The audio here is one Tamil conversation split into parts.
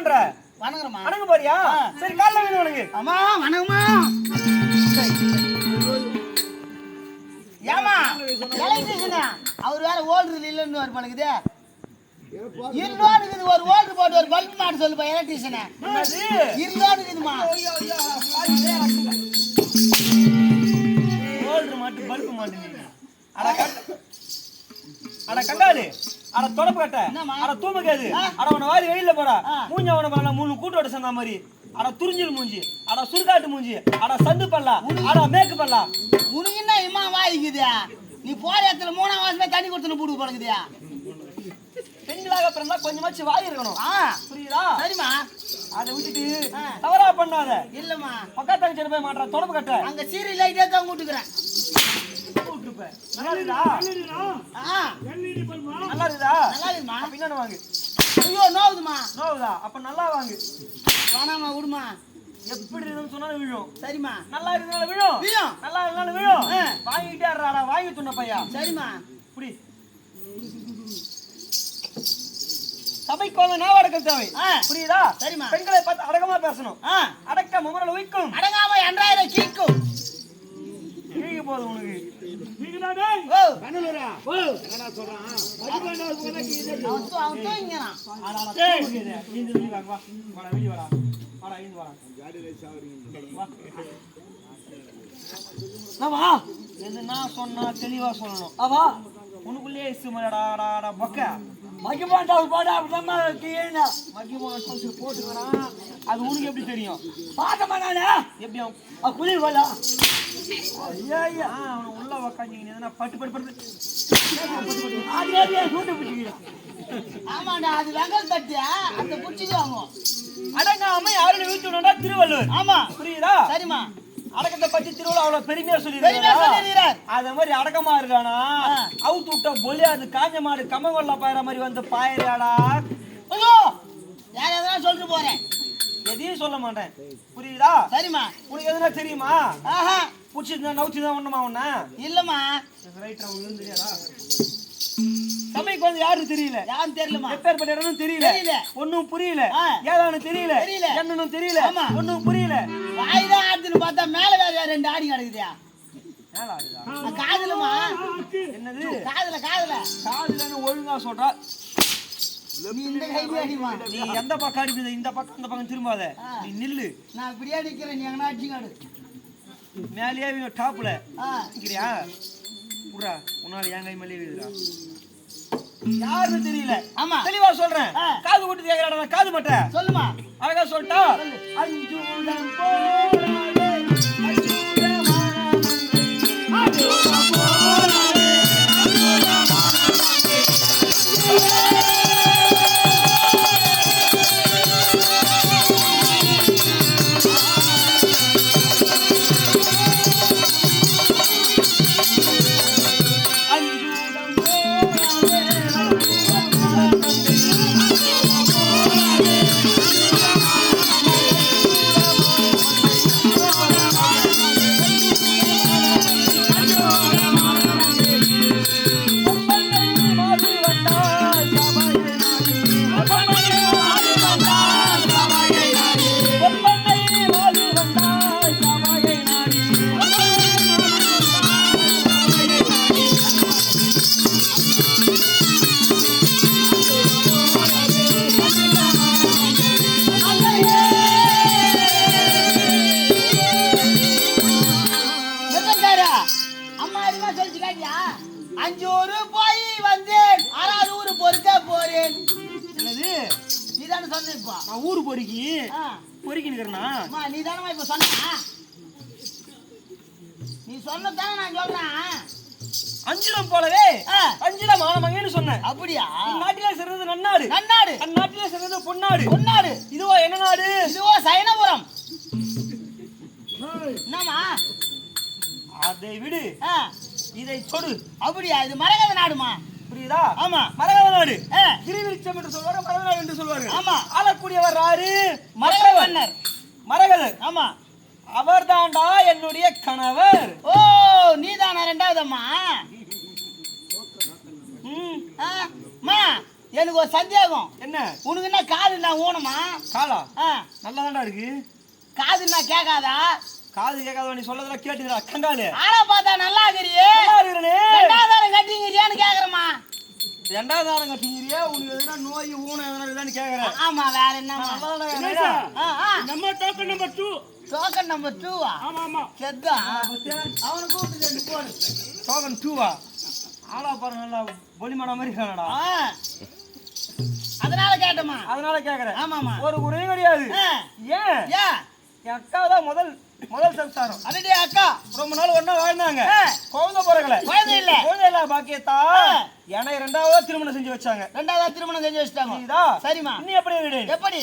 பண்ற? வணங்குறம்மா அடங்க போறியா சரி காலைல வந்து வணங்கு அம்மா வணக்கம்மா. ஏமா எலக்ட்ரிஷனா அவர் வேற ஓல்டு இல்லைன்னு ஒரு பழகுது. இருந்தோடுக்குது ஒரு ஓல்டு போட்டு ஒரு பல்ப் மாட்டு சொல்லுப்பா எலக்ட்ரிஷனை என்னது? இருந்தோடுக்குதுமா கோல்டு மாட்டு பல்பு மாட்டு அட கட்ட அட தொடப்பு கட்ட? அட தூமக்காது ஆ. அட உன வாரி வெளியில போடா. மூஞ்சி அவன பண்ணல மூணு கூட்டோட சேர்ந்த மாதிரி. அட துறிஞ்சல் மூஞ்சி. அட சுருக்காட்டு மூஞ்சி. அட சந்து பல்லா. அட மேக்கு பல்லா. உனக்கு என்ன இம்மா வாய்க்குது நீ போற இடத்துல மூணாம் மாசமே தண்ணி கொடுத்துன்னு போடு பழகுதியா பெண்களாக பிறந்தா கொஞ்சமாச்சு வாய் இருக்கணும். புரியுதா? சரிம்மா. அதை விட்டுட்டு. தவறா பண்ணாத. இல்லம்மா. பக்கத்து தங்கச்சி போய் மாட்டா தொடப்பு கட்ட. அங்க சீரி லைட்டே தான் கூட்டுக்கிறேன். கூப்பிட்டுப்ப. நல்லா இருக்குதா நல்லா இருக்குதா நல்லா இருக்குமா இன்னொன்னு வாங்கு. ஐயோ நோவுதுமா? நோவுதா? அப்ப நல்லா வாங்கு. வேணாமா விடுமா? எப்படி இருக்குன்னு சொன்னாலும் விழும். சரிம்மா. நல்லா இருந்தாலும் விழும். விழும். நல்லா இருந்தாலும் விழும். ஆ. வாங்கிட்டே இருறாடா வாங்கி துண்ண பையா. சரிம்மா. புடி. சபைக்கு வந்து நான் அடக்கம் தேவை. புரியுதா? சரிம்மா. பெண்களை பார்த்து அடக்கமா பேசணும். ஆ. அடக்க முமரல் உயிக்கும் அடங்காம என்றாயிரம் கீக்கும் இழுகி போகுது உனக்கு. எதுனா சொன்னா தெளிவா சொல்லணும். ஆமா உனக்குள்ளேயே இசுமடா பொக்க மகி பாண்டா போடா கீழே. மக்கியமான டவுசர் போட்டுக்கிறான். அது உனக்கு எப்படி தெரியும்? பார்த்தமா நானே. எப்படி அவன் ஆ குளி போடா ஐயா ஐயா ஆ, அவனை உள்ள உக்காந்து பட்டு பட்டு பட்டு அது சூட்டு பிடிக்கிறேன் ஆமாண்டா அது வெங்கல் தட்டியா அந்த புடிச்சிக்கு வாங்குவோம். அடங்காம யாரும் விடா திருவள்ளுவர். ஆமா. புரியுதா? சரிம்மா. அடக்கத்தை பத்தி திருவள்ளுவர் அவ்வளவு பெருமையா பெருமையா சொல்லி சொல்லிடுறார். அத மாதிரி அடக்கமா இருக்கானா. அவுத்து விட்டா பொலியாது காஞ்ச மாடு கம்மங்கொல்ல பாயிற மாதிரி வந்து பாயிறாடா? வேற எதனா சொல்லிட்டு போறேன். எதையும் சொல்ல மாட்டேன். புரியுதா? சரிம்மா. உனக்கு எதுனா தெரியுமா? ஆஹா. புடிச்சிருந்தா நவுச்சு தான் ஒண்ணுமா உன்ன? இல்லம்மா. ரைட் அவங்களுக்கு தெரியாதா சபைக்கு வந்து யாரும் தெரியல. யாரும் தெரியலமா எப்பேற்பட்ட இடம்னு தெரியல. தெரியல. ஒண்ணும் புரியல. ஏதானு தெரியல. தெரியல. என்னன்னு தெரியல. ஒண்ணும் புரியல. வாய் தான் ஆடுதுன்னு பார்த்தா மேல வேற ரெண்டு ஆடி கிடக்குதியா? காதுலமா என்னது? காதுல காதுல. காதுலன்னு ஒழுங்கா சொல்றா. நீ எந்த பக்கம் அடிப்பது இந்த பக்கம் இந்த பக்கம் திரும்பாத. நீ நில்லு. நான் இப்படியே நிக்கிறேன் நீ எங்கன்னா அடிச்சுக்காடு மேலேயே இவங்க டாப்ல. நிக்கிறியா புறா உன்னால என் கை மேலே விழுதுடா. யாருன்னு தெரியல. ஆமா. தெளிவா சொல்றேன். காது போட்டு கேக்குறாடா காது மாட்டேன் சொல்லுமா. அழகா சொல்லிட்டா. போராடே அஞ்சுடமான அஞ்சுடம் அஞ்சிடம் போலவே. அஞ்சிடம் ஆனமங்கன்னு சொன்னேன். அப்படியா? நாட்டிலே சிறந்தது நன்னாடு. நன்னாடு. அந்நாட்டிலே சிறந்தது பொன்னாடு. பொன்னாடு. இதுவோ என்ன நாடு? இதுவோ சைனபுரம் என்னம்மா? அதை விடு. இதை சொடு அப்படியா? இது மரகத நாடுமா? புரியுதா? ஆமா. மரகத நாடு. கிரிவிருச்சம் என்று சொல்வாங்க மரகத நாடு என்று சொல்வார்கள். ஆமா. ஆளக்கூடியவர் யாரு? மரகத மன்னர். மரகதர் ஆமா. அவர்தாண்டா என்னுடைய கணவர். ஓ நீதானா ரெண்டாவதம்மா? ம், ஆ, அம்மா எனக்கு ஒரு சந்தேகம். என்ன? உனக்கு என்ன காது நான் ஊனமா? காலா? ஆ, நல்லாதான்டா இருக்கு. காது நான் கேட்காதா? காது கேட்காத நீ சொல்லதெல்லாம் கேட்டுக்கிறா கங்காலு ஆளை பார்த்தா நல்லா இருக்கிறியே. நல்லா ரெண்டாவதாரம் கட்டிங்கிறியான்னு கேக்குறேம்மா. ரெண்டாவது ஆரம் கட்டிங்கிறியா உனக்கு எதுனா நோய் ஊனம் எதனா இருக்குதான்னு கேக்குறேன். ஆமா வேற ஆ. நம்ம token number two token number டூவா ஆமா ஆமா. செத்தா அவனை கூப்பிட்டு போடு. டோக்கன் டூவா ஆளா பாரு நல்லா பொலிமாடா மாதிரி இருக்கானடா. அதனால கேட்டம்மா. அதனால கேக்குறேன். ஆமாமா ஒரு குறையும் கிடையாது. ஏன்? ஏன் என் அக்கா தான் முதல் முதல் சம்சாரம். அடடே அக்கா. ரொம்ப நாள் ஒண்ணா வாழ்ந்தாங்க. குழந்தை பிறக்கல. குழந்தை இல்ல. குழந்தை இல்ல பாக்கியத்தா. ஆ. என்னை ரெண்டாவது திருமணம் செஞ்சு வச்சாங்க. ரெண்டாவது திருமணம் செஞ்சு வச்சுட்டாங்க. சரிம்மா. நீ எப்படி எப்படி?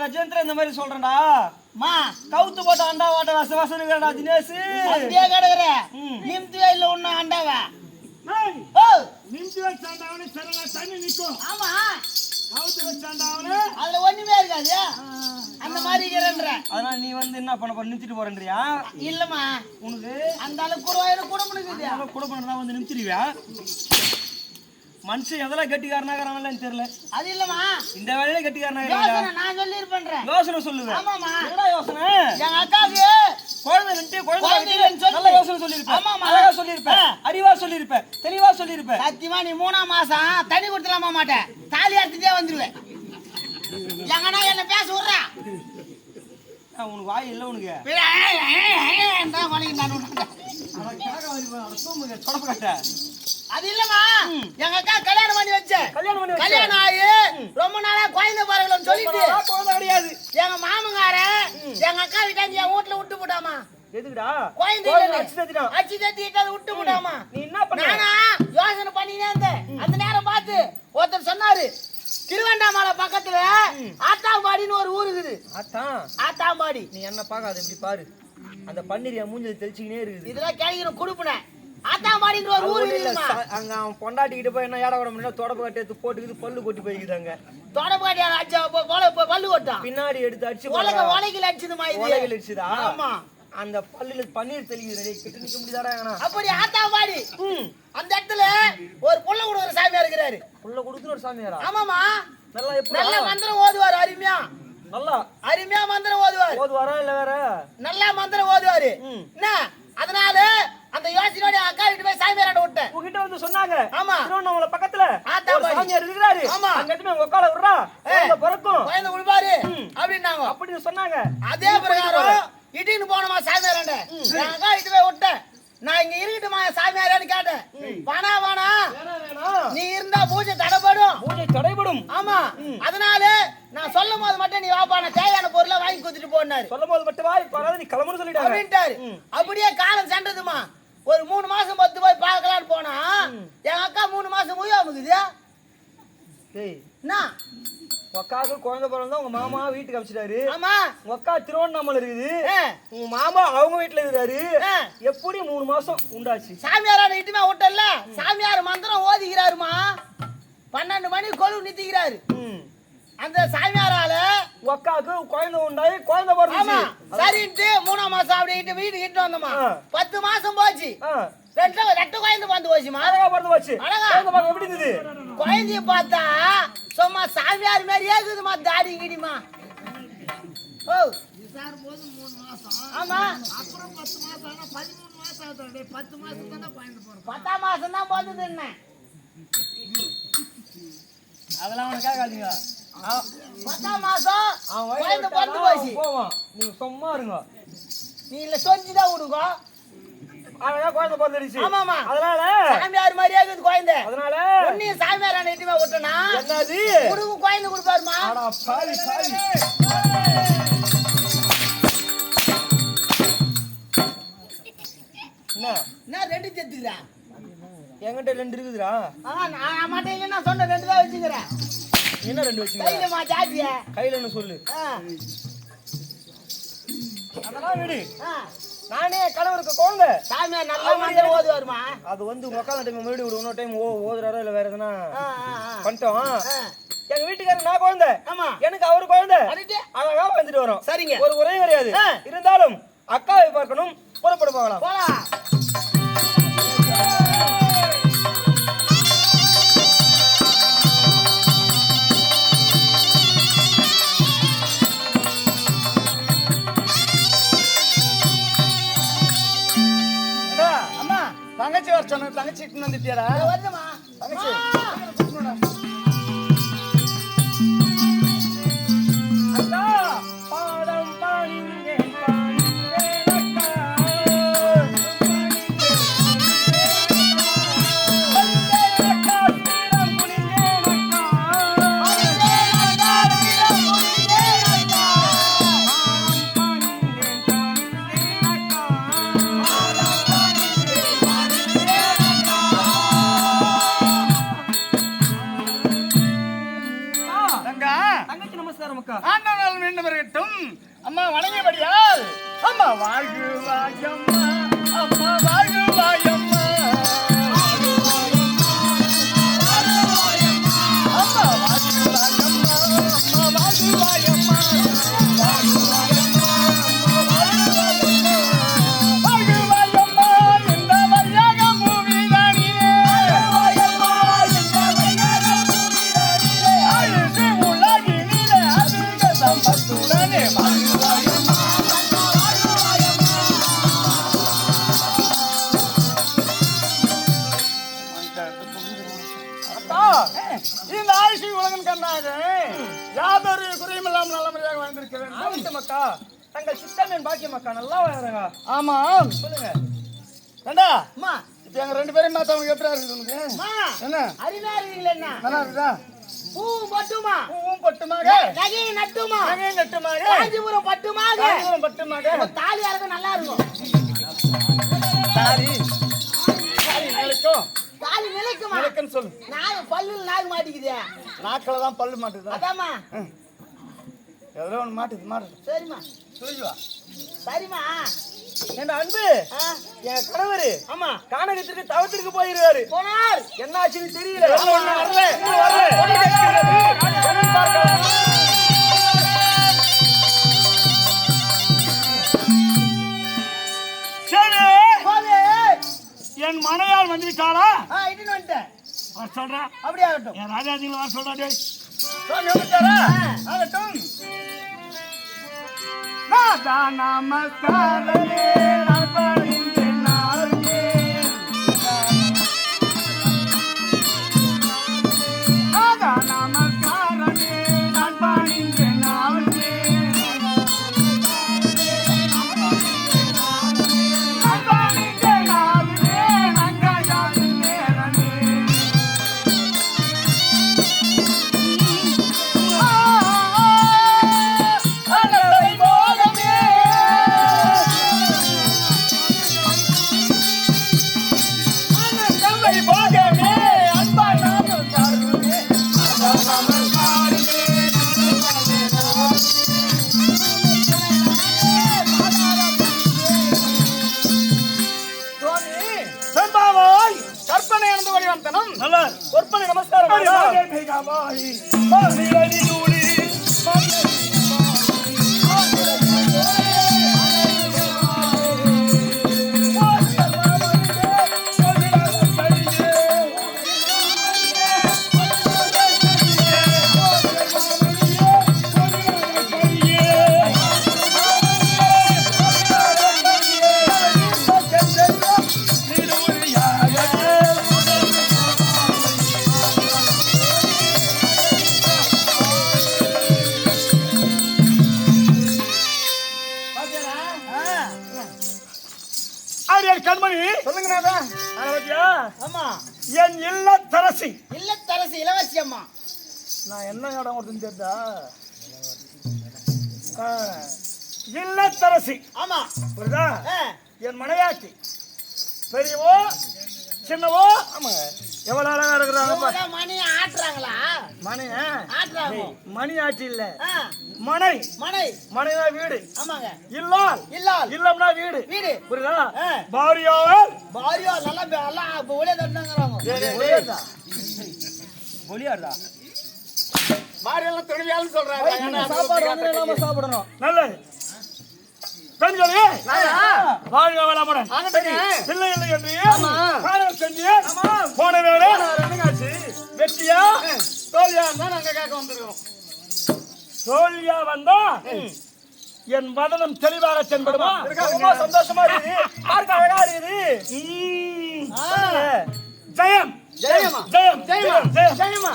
இல்ல வெஜந்திர இந்த மாதிரி சொல்றேன்டா. மா கவுத்து போட்ட அண்டா வாட்ட வச வசனு இருக்கடா தினேஷ். அப்படியே கிடக்குற ம். நிமித்து வயல்ல ஒண்ணும் ஆண்டாவ ஏய், ஓ. நிமிஷம் வச்சாண்டாவனே சரங்க தண்ணி நிக்கும் ஆமா. கவுத்து வச்சாண்டாவனே அதுல ஒண்ணுமே இருக்காது. அந்த மாதிரி இருக்கிறன்ற. அதனால நீ வந்து என்ன பண்ண போற நிறுத்திட்டு போறேன்றியா? இல்லம்மா. உனக்கு? அந்த அளவுக்கு கூட குடும்பம் இருக்குது அவன் கூட பண்ணா வந்து நிறுத்திடுவியா? மனுஷன் எதெல்லாம் கட்டிக்காரனாகிறான்னு தெரியல அது இல்லம்மா இந்த வேலையில கட்டிக்காரனாகிறா யோசனை நான் சொல்லி இருப்பேன் யோசனை சொல்லுவேன் ஆமாம்மா என்னடா யோசனை எங்க அக்காவுக்கு குழந்தை ரெண்டு குழந்தை. நல்ல யோசனை சொல்லியிருப்பேன் ஆமாம்மா. அழகா சொல்லியிருப்பேன். அறிவா சொல்லியிருப்பேன் தெளிவா சொல்லியிருப்பேன் சத்தியமா நீ மூணாம் மாசம் தண்ணி கொடுத்துலாமா மாட்டேன் தாலி அறுத்துட்டே வந்துருவேன் எங்கன்னா என்ன பேச விட்றா உனக்கு வாய் இல்லை உனக்கு தொடப்பு கட்ட அது இல்லம்மா. எங்க அக்கா கல்யாணம் பண்ணி வச்சேன் கல்யாணம் பண்ணி. கல்யாணம் ஆகி ரொம்ப நாளா குழந்தை பாருங்களேன்னு சொல்லிட்டு குழந்தை கிடையாது. எங்க மாமங்கார எங்க அக்கா கிட்ட என் வீட்டுல விட்டு போட்டாமா எதுக்குடா? குழந்தை. அச்சு அதை விட்டு போட்டாமா நீ என்ன பண்ண? யோசனை பண்ணினே இருந்தேன். அந்த நேரம் பார்த்து ஒருத்தர் சொன்னாரு திருவண்ணாமலை பக்கத்துல ஆத்தாம்பாடின்னு ஒரு ஊர் இருக்குது. ஆத்தாம்பாடி. நீ என்ன பார்க்காத இப்படி பாரு. அந்த பன்னீர் என் மூஞ்சில தெளிச்சுக்கினே இருக்குது. இதெல்லாம் கேட்கணும் கொடுப்புனேன். ஆத்தாம்பாடின்ற ஒரு ஊர் இல்ல, அங்க அவன் பொண்டாட்டிக்கிட்ட போய் என்ன ஏட விட முடியல தொடப்பு கட்டி எடுத்து போட்டுக்கிது பல்லு கொட்டி போய்க்குது அங்க தொடப்பாடி அடிச்சா போல- பல்லு கொட்டான் பின்னாடி எடுத்து அடிச்சு உலக. உலகில் அடிச்சதுமா இது? உலகில் அடிச்சுதா? ஆமா. அந்த பல்லுல பன்னீர் டேய், கிட்ட நிக்க முடியாதா எங்கனா அப்படி ஆத்தாம்பாடி அந்த இடத்துல ஒரு புள்ள கொடுக்குற சாமியார் இருக்கிறாரு. புள்ள கொடுத்து ஒரு சாமியாரா? ஆமாமா நல்லா எப்படி நல்ல மந்திரம் ஓதுவாரு அருமையா. நல்லா. அருமையா மந்திரம் ஓதுவாரு. போது வரா இல்ல வேற? நல்லா மந்திரம் ஓதுவாரு. என்ன? அதனால அந்த யோசனையோட அக்கா வீட்டு போய் சாமியாராட்ட விட்டேன். உங்ககிட்ட வந்து சொன்னாங்க. ஆமா. திருவண்ணாமலை பக்கத்துல. சாமியார் இருக்கிறாரு. ஆமா. அங்க எடுத்து போய் உட்கார விடுறா. குழந்தை பிறக்கும். குழந்தை விடுவாரு அப்படின்னாங்க. அப்படின்னு சொன்னாங்க. அதே பிரகாரம் இடின்னு போனமா சாமியாராண்ட என் அக்கா வீட்டு போய் விட்டேன். நான் இங்க இருக்கட்டுமா சாமியாரான்னு கேட்டேன். வானா வானா நீ இருந்தா பூஜை தடைப்படும் பூஜை தடைபடும். ஆமா. அதனால நான் சொல்லும் போது மட்டும் நீ வாப்பா நான் தேவையான பொருளை வாங்கி கொடுத்துட்டு போன சொன்னாரு சொல்லும் போது மட்டும் வா இப்ப வராது நீ கிளம்புன்னு சொல்லிட்டாங்க. அப்படின்ட்டாரு. அப்படியே காலம் சென்றதுமா? ஒரு மூணு மாசம் பத்து போய் பார்க்கலான்னு போனா எங்க அக்கா மூணு மாசம் முயாமுக்குது டேய் என்ன? உங்க அக்காவுக்கு குழந்தை பிறந்தா உங்க மாமா வீட்டுக்கு அமிச்சிட்டாரு. ஆமா. உங்க அக்கா திருவண்ணாமலை இருக்குது. உங்க மாமா அவங்க வீட்டுல இருக்கிறாரு. ஆ. எப்படி மூணு மாசம் உண்டாச்சு? சாமியாரான இட்டுமே விட்டல. சாமியார் மந்திரம் ஓதிக்கிறாருமா பன்னெண்டு மணி கொழு நித்திக்கிறாரு. அந்த சாமியாரால உங்க அக்காவுக்கு குழந்தை உண்டாயி குழந்தை பிறந்துச்சு. சரின்ட்டு மூணாம் மாசம் அப்படின்ட்டு வீட்டுக்கு இட்டு வந்தோமா. பத்து மாசம் போச்சு. ஆ. ரெண்டு ரெண்டு குழந்தை வந்து போச்சுமா? அழகா பிறந்து போச்சு. அழகா. எப்படி இருந்தது? குழந்தைய பார்த்தா சும்மா சாமியார் மாதிரியே இருக்குதுமா தாடி கிடிமா. ஓ. போது மூணு மாசம் ஆமா. அப்புறம் பத்து மாசம் ஆனா பதிமூணு மாசம் ஆகுது பத்து மாசம் தானே குழந்தை பிறக்கும் பத்தாம் மாசம் தான் பிறந்தது என்ன அதெல்லாம் கேட்காதீங்க. பத்தாம் மாசம் குழந்தை பிறந்து போச்சு போவான் நீங்க சும்மா இருங்க நீ இல்ல சொஞ்சுதான் விடுங்க அழகா குழந்தை பிறந்துடுச்சு ஆமாமா. அதனால சாமியார் மாதிரியே இருக்குது குழந்தை அதனால ஒன்னையும் சாமியார் நெட்டுமே விட்டனா என்னது குடுக்கு குழந்தை கொடுப்பாருமா அடா பாவி பாவி என்ன? என்ன ரெண்டு செத்துக்கிறா என்கிட்ட ரெண்டு இருக்குதுடா. ஆ நான் மாட்டேங்க நான் சொன்ன ரெண்டு தான் வச்சுக்கிறேன். என்ன ரெண்டு வச்சுங்க கையிலமா ஜாத்திய கையில என்ன சொல்லு? அதெல்லாம் விடு. நானே கணவருக்கு குழந்தை. சாமியார் நல்லா மந்திரம் ஓதுவாருமா? அது வந்து உக்காந்த டைம் மறுபடியும் விடு இன்னொரு டைம் ஓ ஓதுறாரோ இல்ல வேற எதுனா பண்ணிட்டோம். எங்க வீட்டுக்காரர் நான் குழந்தை. ஆமா. எனக்கு அவரு குழந்தை. அழகா வந்துட்டு வரோம். சரிங்க. ஒரு குறையும் கிடையாது. இருந்தாலும் அக்காவை பார்க்கணும். புறப்பட போகலாம். போலாம். சொன்ன தங்கச்சி வந்துட்டியாடா? வருதுமா தங்கச்சி. யாதொரு குறையும் இல்லாமல் நல்லபடியாக வாழ்ந்திருக்க வேண்டும். ஆகட்டும் அக்கா. தங்கள் சித்தமேன் பாக்கியம் அக்கா. நல்லா வளருங்க. ஆமா. சொல்லுங்க. ரெண்டா அம்மா. இப்ப எங்க ரெண்டு பேரும் உனக்கு எப்படி இருக்குது அம்மா. என்ன? அறிவா இருக்கீங்களா என்ன? நல்லா இருக்குதா? பூ மட்டுமா பூவும் பட்டுமாக. நகையை நட்டுமா? நகையும் கட்டுமாக காஞ்சிபுரம் பட்டுமாக? காஞ்சிபுரம் பட்டுமாக. தாலி அறக்க நல்லா இருக்கும். தாலி. தாலி நிலைக்கும் தாலி நிலைக்குமா? நிலைக்குன்னு சொல்லு. நாகு பல்லுல நாகு மாட்டிக்குது. நாக்கில் தான் பல்லு மாட்டுதா. அதாம்மா. எதிரோ ஒன்று மாட்டுது மாட்டுது. சரிம்மா. சொல்லிக்குவா. சரிம்மா. என் அன்பு? என் கணவர் ஆமா. கானகத்திற்கு தவத்திற்கு போயிருக்காரு. போனார். என்ன ஆச்சுன்னு தெரியல வரல. என் மனையால் வந்துட்டாரா ஆ இட்டுன்னு வந்துட்டேன். வர சொல்றேன் அப்படியே ஆகட்டும் என் ராஜாஜிங்களை வர சொல்றா டேய்? ஆகட்டும். ஒற்பனை நமஸ்காரம். கண்மணி. சொல்லுங்க ஆமா. என் இல்லத்தரசி. இல்லத்தரசி இளவரசி அம்மா. நான் என்ன இடம் கொடுத்துன்னு தெரியுதா ஆ, இல்லத்தரசி. ஆமா. புரியுதா? என் மனையாட்டி பெரியவோ சின்னவோ? ஆமா எவ்வளவு அழகா இருக்கிறாங்க மணி ஆட்டுறாங்களா? மணி ஆ, ஆட்டுறாங்க. மணி ஆட்சி இல்ல. ஆ, மனை மனை மனைனா வீடு. ஆமாங்க. இல்லால். இல்லால். இல்லம்னா வீடு. வீடு. புரியுதா? ஆ. பாரியாவல். பாரியோ நல்லா இப்ப ஒளிய தட்டுங்கிறாங்க புரியுதா? ஒளியாடுதா பாரியெல்லாம் துணிவியாலும் சொல்றாங்க. சாப்பாடு வந்து நாம சாப்பிடணும். நல்லது. பெண்களே வாழ்க வளமுடன். பிள்ளை இல்லை என்று காரணம் செஞ்சு போன வேலை வெற்றியா? தோல்வியா தான் நாங்க கேட்க வந்திருக்கோம். தோல்வியா வந்தா என் மதனம் தெளிவாக தென்படுமா? ரொம்ப சந்தோஷமா இருக்குது. பார்க்க அழகா இருக்குது? ஜெயம். ஜெயமா? ஜெயம். ஜெயமா.